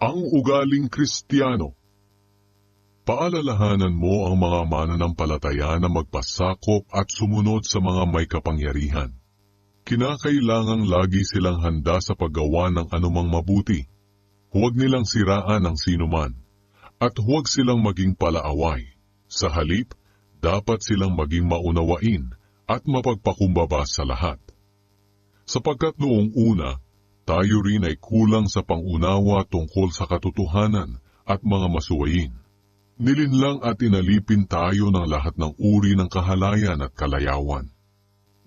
Ang ugaling Kristiyano Paalalahanan mo ang mga mananampalataya na magpasakop at sumunod sa mga may kapangyarihan. Kinakailangang lagi silang handa sa paggawa ng anumang mabuti. Huwag nilang siraan ang sinuman, at huwag silang maging palaaway. Sa halip, dapat silang maging maunawain at mapagpakumbaba sa lahat. Sapagkat noong una, tayo rin ay kulang sa pangunawa tungkol sa katotohanan at mga masuwayin. Nilinlang at inalipin tayo ng lahat ng uri ng kahalayan at kalayawan.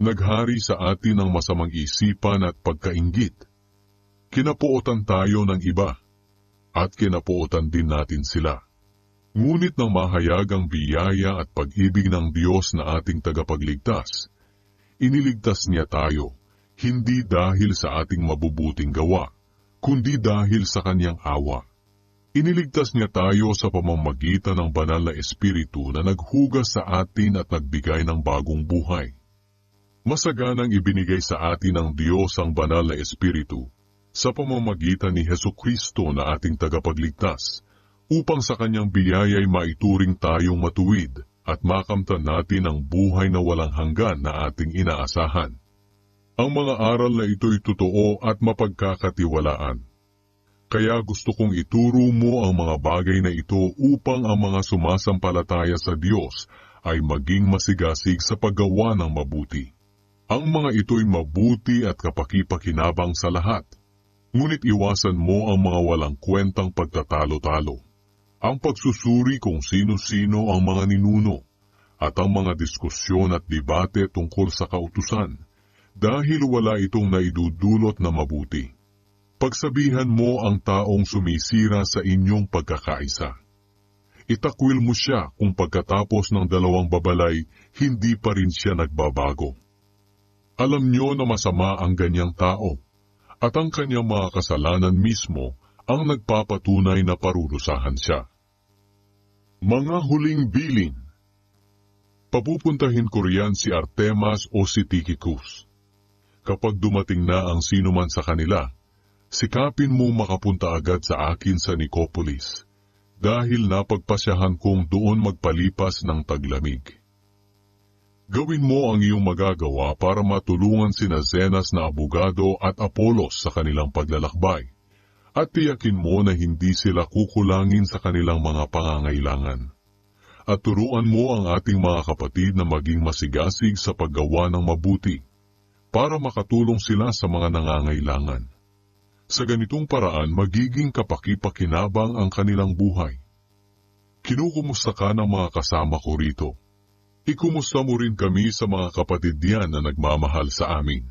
Naghari sa atin ang masamang isipan at pagkaingit. Kinapuotan tayo ng iba, at kinapuotan din natin sila. Ngunit nang mahayag ang biyaya at pag-ibig ng Diyos na ating tagapagligtas, iniligtas niya tayo, hindi dahil sa ating mabubuting gawa, kundi dahil sa kanyang awa. Iniligtas niya tayo sa pamamagitan ng banal na espiritu na naghugas sa atin at nagbigay ng bagong buhay. Masaganang ibinigay sa atin ng Diyos ang banal na espiritu sa pamamagitan ni Heso Kristo na ating tagapagligtas, upang sa kanyang biyaya'y maituring tayong matuwid at makamtan natin ang buhay na walang hanggan na ating inaasahan. Ang mga aral na ito'y totoo at mapagkakatiwalaan kaya gusto kong ituro mo ang mga bagay na ito upang ang mga sumasampalataya sa Diyos ay maging masigasig sa paggawa ng mabuti. Ang mga ito'y mabuti at kapakipakinabang sa lahat. Ngunit iwasan mo ang mga walang kwentang pagtatalo-talo. Ang pagsusuri kung sino-sino ang mga ninuno at ang mga diskusyon at debate tungkol sa kautusan dahil wala itong naidudulot na mabuti Pagsabihan mo ang taong sumisira sa inyong pagkakaisa. Itakwil mo siya kung pagkatapos ng dalawang babalay, hindi pa rin siya nagbabago. Alam niyo na masama ang ganyang tao, at ang kanyang mga kasalanan mismo ang nagpapatunay na parurusahan siya. Mga huling bilin Papupuntahin ko riyan si Artemas o si Tychicus. Kapag dumating na ang sinuman sa kanila, sikapin mo makapunta agad sa akin sa Nicopolis, dahil napagpasyahan kong doon magpalipas ng taglamig. Gawin mo ang iyong magagawa para matulungan sina Zenas na abogado at Apolos sa kanilang paglalakbay, at tiyakin mo na hindi sila kukulangin sa kanilang mga pangangailangan. At turuan mo ang ating mga kapatid na maging masigasig sa paggawa ng mabuti, para makatulong sila sa mga nangangailangan sa ganitong paraan magiging kapakipakinabang ang kanilang buhay. Kinukumusta ka ng mga kasama ko rito. Ikumusta mo rin kami sa mga kapatid diyan na nagmamahal sa amin.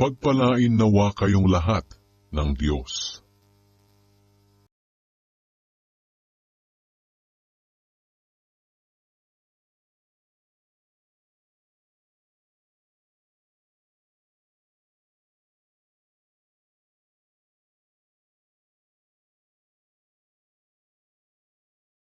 Pagpalain nawa kayong lahat ng Diyos.